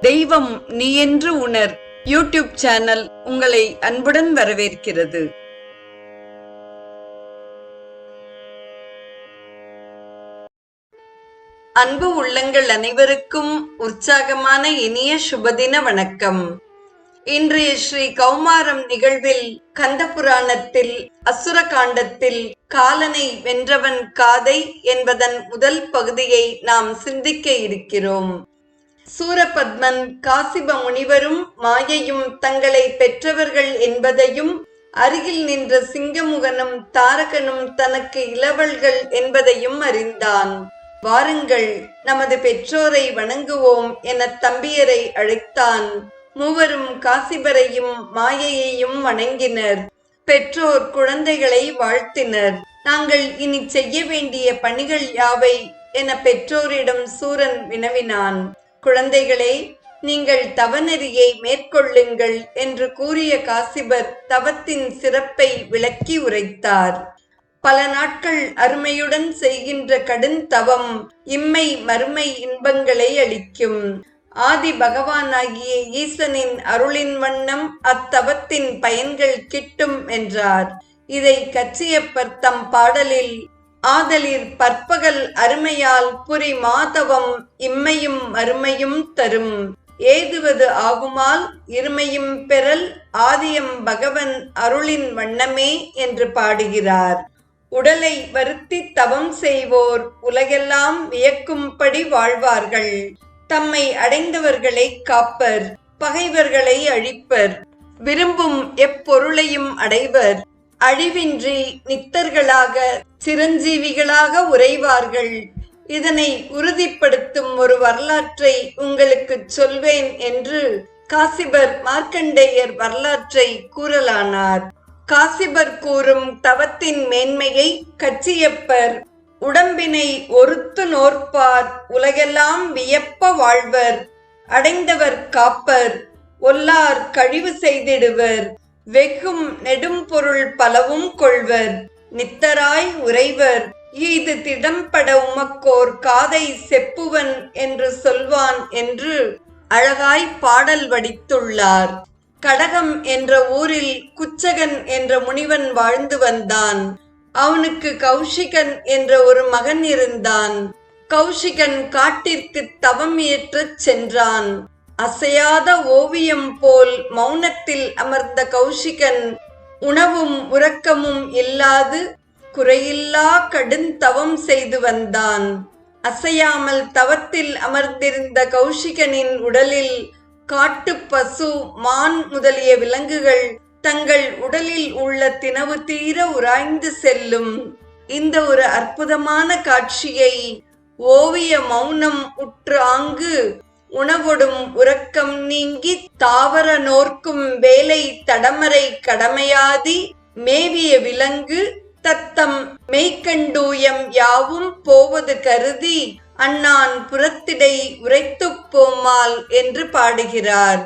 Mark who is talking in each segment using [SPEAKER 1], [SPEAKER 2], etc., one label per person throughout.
[SPEAKER 1] தெய்வம் நீ என்று உணர். யூடியூப் சேனல் உங்களை அன்புடன் வரவேற்கிறது. அன்பு உள்ளங்கள் அனைவருக்கும் உற்சாகமான இனிய சுபதின வணக்கம். இன்றைய ஸ்ரீ கௌமாரம் நிகழ்வில் கந்த புராணத்தில் அசுர காண்டத்தில் காலனை வென்றவன் காதை என்பதன் முதல் பகுதியை நாம் சிந்திக்க இருக்கிறோம். சூரபத்மன் காசிப முனிவரும் மாயையும் தங்களை பெற்றவர்கள் என்பதையும் அருகில் நின்ற சிங்கமுகனும் தாரகனும் தனக்கு இளவல்கள் என்பதையும் அறிந்தான். வாருங்கள் நமது பெற்றோரை வணங்குவோம் என தம்பியரை அழைத்தான். மூவரும் காசிபரையும் மாயையையும் வணங்கினர். பெற்றோர் குழந்தைகளை வாழ்த்தினர். நாங்கள் இனி செய்ய வேண்டிய பணிகள் யாவை? என பெற்றோரிடம் சூரன் வினவினான். குழந்தைகளே நீங்கள் தவநெறியை மேற்கொள்ளுங்கள் என்று கூறிய காசிபர் தவத்தின் சிறப்பை விளக்கி உரைத்தார். பல நாட்கள் அருமையுடன் செய்கின்ற கடும் தவம் இம்மை மறுமை இன்பங்களை அளிக்கும். ஆதி பகவானாகிய ஈசனின் அருளின் வண்ணம் அத்தவத்தின் பயன்கள் கிட்டும் என்றார். இதை கச்சியப்பர் தம் பாடலில் ஆதலில் பற்பகல் அருமையால் புரி மாதவம் இம்மையும் அருமையும் தரும். ஏதுவது ஆகுமால் இருமையும் பெறல் ஆதியம் பகவன் அருளின் வண்ணமே என்று பாடுகிறார். உடலை வருத்தி தவம் செய்வோர் உலகெல்லாம் வியக்கும்படி வாழ்வார்கள். தம்மை அடைந்தவர்களை காப்பர் பகைவர்களை அழிப்பர். விரும்பும் எப்பொருளையும் அடைவர். அழிவின்றி நித்தர்களாக சிரஞ்சீவிகளாக உறைவார்கள். இதனை உறுதிப்படுத்தும் ஒரு வரலாற்றை உங்களுக்கு சொல்வேன் என்று காசிபர் மார்க்கண்டேயர் வரலாற்றை கூறலானார். காசிபர் கூறும் தவத்தின் மேன்மையை கச்சியப்பர் உடம்பினை ஒருத்து நோற்பார் உலகெல்லாம் வியப்ப வாழ்வர் அடைந்தவர் காப்பர் ஒல்லார் கழிவு செய்திடுவர் வெகும் நெடும் பொருள் பலவும் கொள்வர். நித்தராய் உறைவர் இது திடம்பட உமக்கோர் காதை செப்புவன் என்று சொல்வான் என்று அழகாய் பாடல் வடித்துள்ளார். கடகம் என்ற ஊரில் குச்சகன் என்ற முனிவன் வாழ்ந்து வந்தான். அவனுக்கு கௌஷிகன் என்ற ஒரு மகன் இருந்தான். கௌஷிகன் காட்டிற்கு தவம் ஏற்றச் சென்றான். அசையாத ஓவியம் போல் மௌனத்தில் அமர்ந்த கௌஷிகன் உணவும் உறக்கமும் இல்லாது குறையில்லா கடுந்தவம் செய்து வந்தான். அசையாமல் தவத்தில் அமர்ந்திருந்த கௌஷிகனின் உடலில் காட்டு பசு மான் முதலிய விலங்குகள் தங்கள் உடலில் உள்ள தினவு தீர உராய்ந்து செல்லும். இந்த ஒரு அற்புதமான காட்சியை ஓவிய மௌனம் உற்று ஆங்கு உணவொடும் உறக்கம் நீங்கி தாவர நோர்க்கும் வேலை தடமரை கடமையாதி மேவிய விலங்கு தத்தம் மெய்க்கண்டூயம் யாவும் போவது கருதி அண்ணான் புறத்திடை உரைத்துப் போமால் என்று பாடுகிறார்.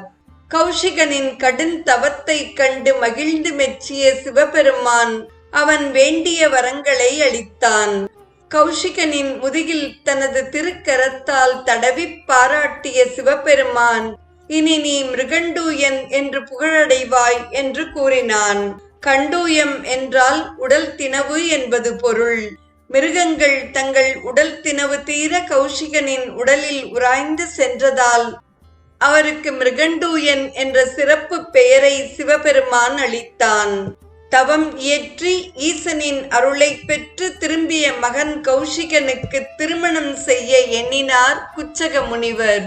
[SPEAKER 1] கௌஷிகனின் கடும் தவத்தை கண்டு மகிழ்ந்து மெச்சிய சிவபெருமான் அவன் வேண்டிய வரங்களை அளித்தான். கௌஷிகனின் முதுகில் தனது திருக்கரத்தால் தடவி பாராட்டிய சிவபெருமான் இனி நீ மிருகண்டூயன் என்று புகழடைவாய் என்று கூறினான். கண்டூயம் என்றால் உடல் தினவு என்பது பொருள். மிருகங்கள் தங்கள் உடல் தினவு தீர கௌஷிகனின் உடலில் உராய்ந்து சென்றதால் அவருக்கு மிருகண்டூயன் என்ற சிறப்பு பெயரை சிவபெருமான் அளித்தான். தவம் இயற்றி ஈசனின் அருளை பெற்று திரும்பிய மகன் கௌஷிகனுக்கு திருமணம் செய்ய எண்ணினார் குச்சக முனிவர்.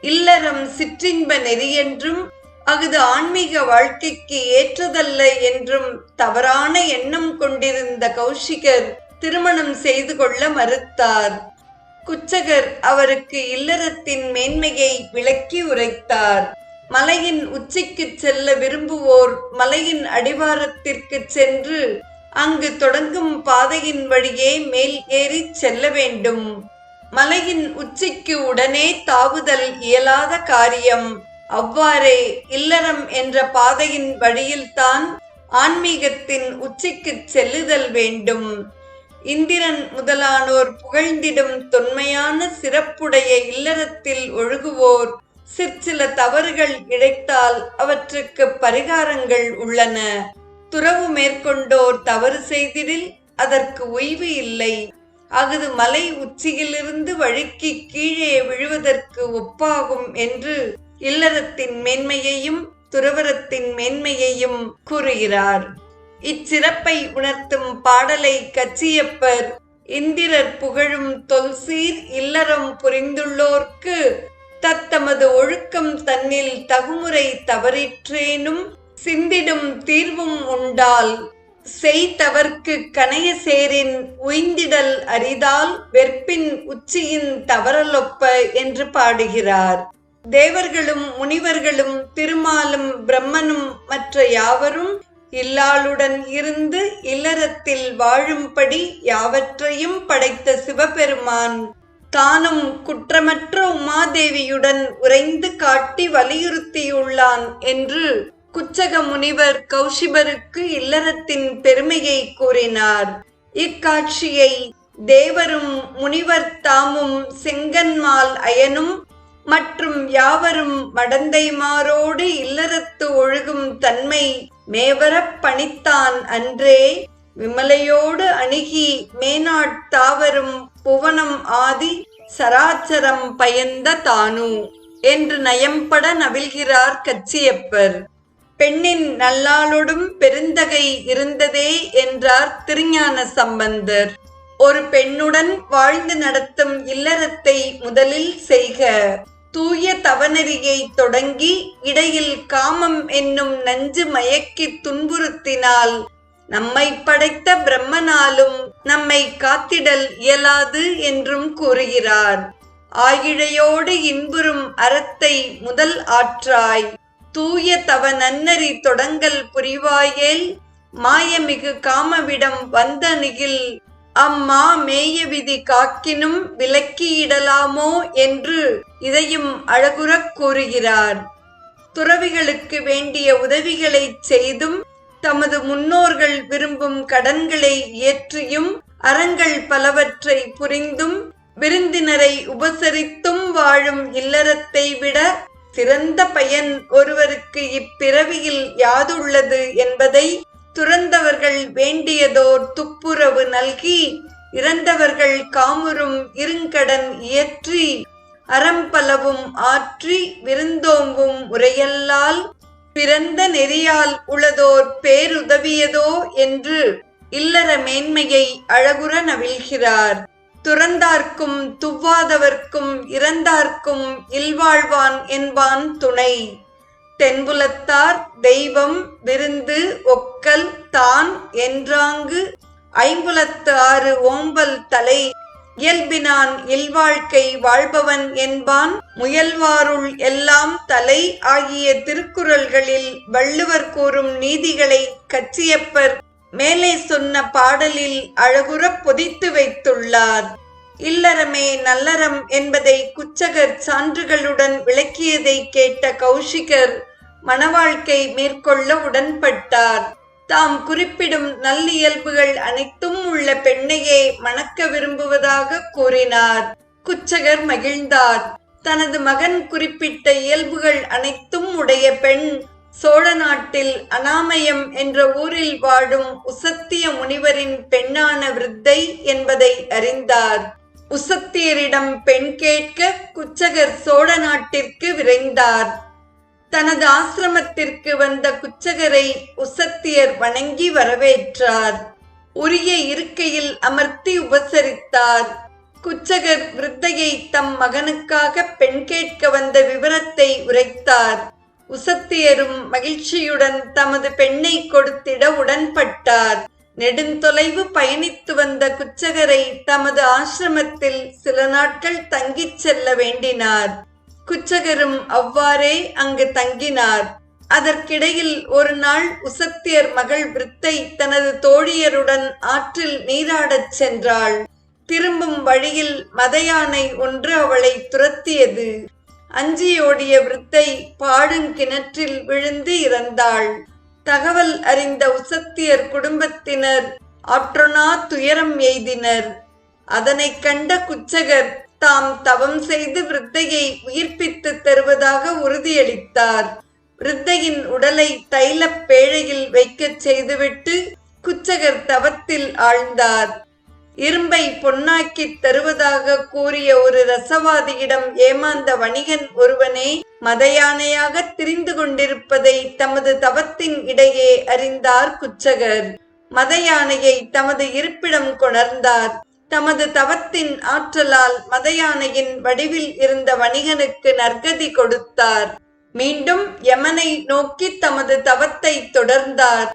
[SPEAKER 1] இல்லறம் சிற்றின்ப நெறியென்றும் அகுது ஆன்மீக வாழ்க்கைக்கு ஏற்றதல்ல என்றும் தவறான எண்ணம் கொண்டிருந்த கௌஷிகர் திருமணம் செய்து கொள்ள மறுத்தார். குச்சகர் அவருக்கு இல்லறத்தின் மேன்மையை விளக்கி உரைத்தார். மலையின் உச்சிக்கு செல்ல விரும்புவோர் மலையின் அடிவாரத்திற்கு சென்று அங்கு தொடங்கும் பாதையின் வழியே மேல் ஏறி செல்ல வேண்டும். மலையின் உச்சிக்கு உடனே தாவுதல் இயலாத காரியம். அவ்வாறே இல்லறம் என்ற பாதையின் வழியில்தான் ஆன்மீகத்தின் உச்சிக்கு செல்லுதல் வேண்டும். இந்திரன் முதலானோர் புகழ்ந்திடும் தொன்மையான சிறப்புடைய இல்லறத்தில் ஒழுகுவோர் சிற்சில தவறுகள் இழைத்தால் அவற்றுக்கு பரிகாரங்கள் உள்ளன. துறவு மேற்கொண்டோர் தவறு செய்திடில் அதற்கு ஒய்வு இல்லை. அகுது மலை உச்சியிலிருந்து வழுக்கி கீழே விழுவதற்கு ஒப்பாகும் என்று இல்லறத்தின் மேன்மையையும் துறவரத்தின் மேன்மையையும் கூறுகிறார். இச்சிறப்பை உணர்த்தும் பாடலை கச்சியப்பர் இந்திரர் புகழும் தொல்சீர் இல்லறம் புரிந்துள்ளோர்க்கு தத்தமது ஒழுக்கம் தன்னில் தகுமுறை தவறிற்றேனும் சிந்திடும் தீர்வும் உண்டால் செய்தவர்க்கு கனைய சேரின் உய்ந்திடல் அரிதால் வெற்பின் உச்சியின் தவறலொப்ப என்று பாடுகிறார். தேவர்களும் முனிவர்களும் திருமாலும் பிரம்மனும் மற்ற யாவரும் இல்லாளுடன் இருந்து இல்லறத்தில் வாழும்படி யாவற்றையும் படைத்த சிவபெருமான் தானும் குற்றமற்ற உமாதேவியுடன் உறைந்து காட்டி வலியுறுத்தியுள்ளான் என்று குச்சக முனிவர் கௌஷிபருக்கு இல்லறத்தின் பெருமையை கூறினார். இக்காட்சியை தேவரும் முனிவர் தாமும் செங்கன்மால் அயனும் மற்றும் யாவரும் மடந்தைமாரோடு இல்லறத்து ஒழுகும் தன்மை மேவரப் பணித்தான் அன்றே விமலையோடு அணுகி மேனாட்டாவரும் புவனம் ஆதி சராச்சரம் பயந்த தானு என்று நயம்பட நவிழ்கிறார் கச்சியப்பர். பெண்ணின் நல்லாளொடும் பெருந்தகை இருந்ததே என்றார் திருஞான சம்பந்தர். ஒரு பெண்ணுடன் வாழ்ந்து நடத்தும் இல்லறத்தை முதலில் செய்க. தூய தவநெறியை தொடங்கி இடையில் காமம் என்னும் நஞ்சு மயக்கி துன்புறுத்தினால் நம்மை படைத்த பிரம்மனாலும் நம்மை காத்திடல் இயலாது என்றும் கூறுகிறார். ஆயிழையோடு இன்புறும் அறத்தை முதல் ஆற்றாய். தூய தவ நன்னறி தொடங்கல் புரிவாயேல் மாயமிகு காமவிடம் வந்தணுகில் அம்மா மேய விதி காக்கினும் விலக்கியிடலாமோ என்று இதையும் அழகுறக் கூறுகிறார். துறவிகளுக்கு வேண்டிய உதவிகளை செய்தும் தமது முன்னோர்கள் விரும்பும் கடன்களை இயற்றியும் அறங்கள் பலவற்றை புரிந்தும் விருந்தினரை உபசரித்தும் வாழும் இல்லறத்தை விட சிறந்த பயன் ஒருவருக்கு இப்பிறவியில் யாதுள்ளது என்பதை துறந்தவர்கள் வேண்டியதோர் துப்புரவு நல்கி இறந்தவர்கள் காமுறும் இருங்கடன் இயற்றி அறம்பலவும் ஆற்றி விருந்தோம்பும் உரையல்லால் பிறந்த நெறியால் உளதோர் பேருதவியதோ என்று இல்லற மேன்மையை அழகுற நவிழ்கிறார். துறந்தார்க்கும் துவ்வாதவர்க்கும் இறந்தார்க்கும் இல்வாழ்வான் என்பான் துணை. தென்புலத்தார் தெய்வம் விருந்து ஒக்கல் தான் என்றாங்கு ஐம்புலத்து ஆறு ஓம்பல் தலை இயல்பினான் இல்வாழ்க்கை வாழ்பவன் என்பான் முயல்வாருள் எல்லாம் தலை ஆகிய திருக்குறள்களில் வள்ளுவர் கூறும் நீதிகளை கச்சியப்பர் மேலே சொன்ன பாடலில் அழகுறப் பொதித்து வைத்துள்ளார். இல்லறமே நல்லறம் என்பதை குச்சகர் சான்றுகளுடன் விளக்கியதை கேட்ட கௌஷிகர் மணவாழ்க்கை மேற்கொள்ள உடன்பட்டார். தாம் குறிப்பிடும் நல்லியல்புகள் அனைத்தும் உள்ள பெண்ணையே மணக்க விரும்புவதாக கூறினார். குச்சகர் மகிழ்ந்தார். தனது மகன் குறிப்பிட்ட இயல்புகள் அனைத்தும் உடைய பெண் சோழ நாட்டில் அனாமயம் என்ற ஊரில் வாழும் உசத்திய முனிவரின் பெண்ணான விருத்தை என்பதை அறிந்தார். உசத்தியரிடம் பெண் கேட்க குச்சகர் சோழ நாட்டிற்கு விரைந்தார். தனது ஆசிரமத்திற்கு வந்த குச்சகரை உசத்தியர் வணங்கி வரவேற்றார். உரிய இருக்கையில் அமர்த்தி உபசரித்தார். குச்சகர் விருத்தையை தம் மகனுக்காக பெண் கேட்க வந்த விவரத்தை உரைத்தார். உசத்தியரும் மகிழ்ச்சியுடன் தமது பெண்ணை கொடுத்திட உடன்பட்டார். நெடுந்தொலைவு பயணித்து வந்த குச்சகரை தமது ஆசிரமத்தில் சில நாட்கள் தங்கிச் செல்ல வேண்டினார். குச்சகரும் அவ்வாறே அங்கு தங்கினார். அதற்கிடையில் ஒரு நாள் உசத்தியர் மகள் விருத்தை தனது தோழியருடன் ஆற்றில் நீராடச் சென்றாள். திரும்பும் வழியில் மதையானை ஒன்று அவளை துரத்தியது. அஞ்சியோடிய விருத்தை பாடுங்கிணற்றில் விழுந்து இறந்தாள். தகவல் அறிந்த உசத்தியர் குடும்பத்தினர் ஆற்றொனா துயரம் எய்தினர். அதனைக் கண்ட குச்சகர் தாம் தவம் செய்து விருத்தையை உயிர்ப்பித்து தருவதாக உறுதியளித்தார். விருத்தையின் உடலை தைலப் பேழையில் வைக்கச் செய்துவிட்டு குச்சகர் தவத்தில் ஆழ்ந்தார். இரும்பை பொன்னாக்கித் தருவதாக கூறிய ஒரு ரசவாதியிடம் ஏமாந்த வணிகன் ஒருவனே மதயானையாக திரிந்து கொண்டிருப்பதை தமது தவத்தின் இடையே அறிந்தார் குச்சகர். மதயானையை தமது இருப்பிடம் கொணர்ந்தார். தமது தவத்தின் ஆற்றலால் மதயானையின் வடிவில் இருந்த வணிகனுக்கு நற்கதி கொடுத்தார். மீண்டும் யமனை நோக்கி தமது தவத்தை தொடர்ந்தார்.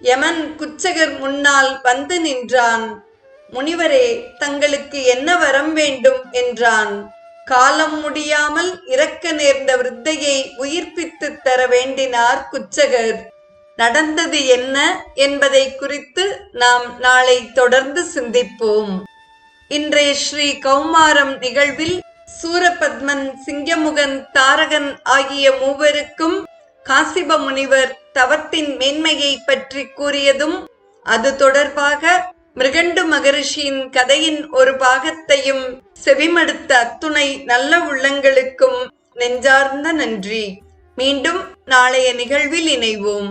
[SPEAKER 1] யமன் குச்சகர் முன்னால் வந்து நின்றான். முனிவரே தங்களுக்கு என்ன வரம் வேண்டும்? என்றான். காலம் முடியாமல் இறக்க நேர்ந்த விருத்தையை உயிர்ப்பித்து தர வேண்டினார் குச்சகர். நடந்தது என்ன என்பதை குறித்து நாம் நாளை தொடர்ந்து சிந்திப்போம். இன்றைய ஸ்ரீ கௌமாரம் நிகழ்வில் சூரபத்மன் சிங்கமுகன் தாரகன் ஆகிய மூவருக்கும் காசிப முனிவர் தவத்தின் மேன்மையை பற்றி கூறியதும் அது தொடர்பாக மிருகண்டு மகரிஷியின் கதையின் ஒரு பாகத்தையும் செவிமடுத்த அத்துணை நல்ல உள்ளங்களுக்கும் நெஞ்சார்ந்த நன்றி. மீண்டும் நாளைய நிகழ்வில் இணைவோம்.